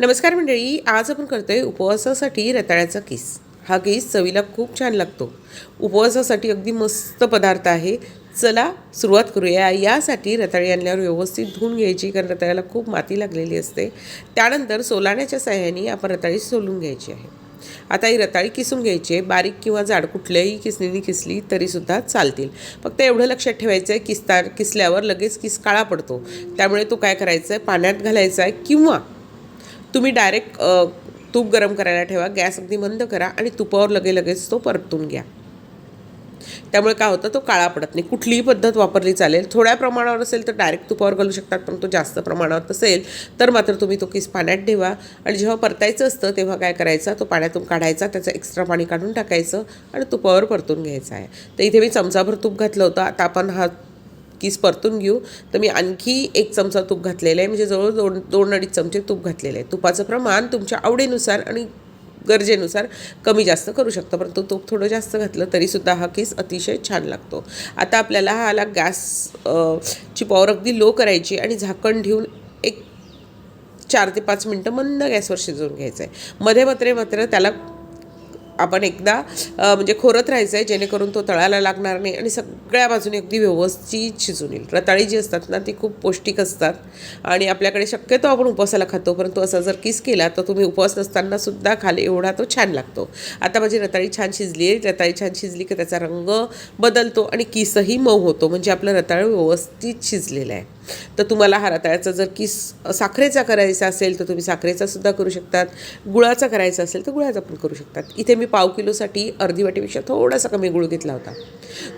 नमस्कार मंडळी आज आपण करतोय उपवासासाठी रताळ्याचा किस. हा किस चवीला खूप छान लागतो. उपवासासाठी अगदी मस्त पदार्थ आहे. चला सुरुवात करूया. यासाठी रताळी आणल्यावर व्यवस्थित धुवून घ्यायची कारण रताळ्याला खूप माती लागलेली असते. त्यानंतर सोलाण्याच्या साह्याने आपण रताळी सोलून घ्यायची आहे. आता ही रताळी किसून घ्यायची आहे. बारीक किंवा जाड कुठल्याही किसणीने किसली तरीसुद्धा चालतील. फक्त एवढं लक्षात ठेवायचं आहे किसता किसल्यावर लगेच किस काळा पडतो. त्यामुळे तो काय करायचा आहे पाण्यात घालायचा आहे किंवा तुम्ही डायरेक्ट तूप गरम करायला ठेवा गॅस अगदी मंद करा आणि तुपावर लगे लगेच तो परतून घ्या. त्यामुळे काय होतं तो काळा पडत नाही. कुठलीही पद्धत वापरली चालेल. थोड्या प्रमाणावर असेल तर डायरेक्ट तुपावर घालू शकतात पण तो जास्त प्रमाणावर असेल तर मात्र तुम्ही तो किस पाण्यात ठेवा. आणि जेव्हा परतायचं असतं तेव्हा काय करायचं तो पाण्यातून काढायचा त्याचं एक्स्ट्रा पाणी काढून टाकायचं आणि तुपावर परतून घ्यायचं आहे. तर इथे मी चमचाभर तूप घातलं होतं. आता आपण हा किस परतून घेऊ? तर मी आणखी एक चमचा तूप घातलेला आहे. म्हणजे जवळ दोन दोन अडीच चमचे तूप घातलेले आहे. तुपाचं प्रमाण तुमच्या आवडीनुसार आणि गरजेनुसार कमी जास्त करू शकता. परंतु तूप थोडं जास्त घातलं तरीसुद्धा हा केस अतिशय छान लागतो. आता आपल्याला हा आला गॅस ची पॉवर अगदी लो करायची आणि झाकण ठेवून एक चार ते पाच मिनटं मंद गॅसवर शिजवून घ्यायचं आहे मध्ये मात्र मात्र त्याला आपण एकदा म्हणजे खोरत राहायचं आहे जेणेकरून तो तळाला लागणार नाही आणि सगळ्या बाजूने अगदी व्यवस्थित शिजून येईल. रताळी जी असतात ना ती खूप पौष्टिक असतात आणि आपल्याकडे शक्यतो आपण उपवासाला खातो परंतु असा जर किस केला तर तुम्ही उपवास नसताना सुद्धा खाली एवढा तो छान लागतो. आता माझी रताळी छान शिजली आहे रताळी छान शिजली की त्याचा रंग बदलतो आणि किसही मऊ होतो म्हणजे आपलं रताळ व्यवस्थित शिजलेलं आहे. तर तुम्हाला हा रताळ्याचा जर किस साखरेचा करायचा असेल तर तुम्ही साखरेचा सुद्धा करू शकतात. गुळाचा करायचा असेल तर गुळाचा पण करू शकतात. इथे मी पाव किलोसाठी अर्धी वाटीपेक्षा थोडासा कमी गुळ घेतला होता.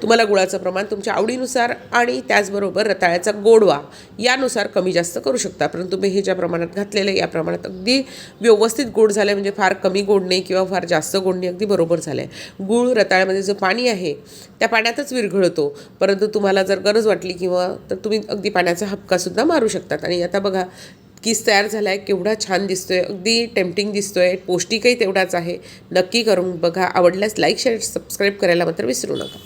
तुम्हाला गुळाचं प्रमाण तुमच्या आवडीनुसार आणि त्याचबरोबर रताळ्याचा गोडवा यानुसार कमी जास्त करू शकता. परंतु तुम्ही हे ज्या प्रमाणात घातलेलं आहे या प्रमाणात अगदी व्यवस्थित गोड झालं आहे म्हणजे फार कमी गोड नाही किंवा फार जास्त गोड नाही अगदी बरोबर झालं आहे गूळ रताळ्यामध्ये जो पाणी आहे त्या पाण्यातच विरघळतो. परंतु तुम्हाला जर गरज वाटली किंवा तर तुम्ही अगदी पाण्याचा हपकासुद्धा मारू शकतात. आणि आता बघा किस तयार झाला आहे केवढा छान दिसतो आहे अगदी टेम्पटिंग दिसतो आहे पौष्टिकही तेवढाच आहे. नक्की करून बघा आवडल्यास लाईक शेअर सबस्क्राईब करायला मात्र विसरू नका.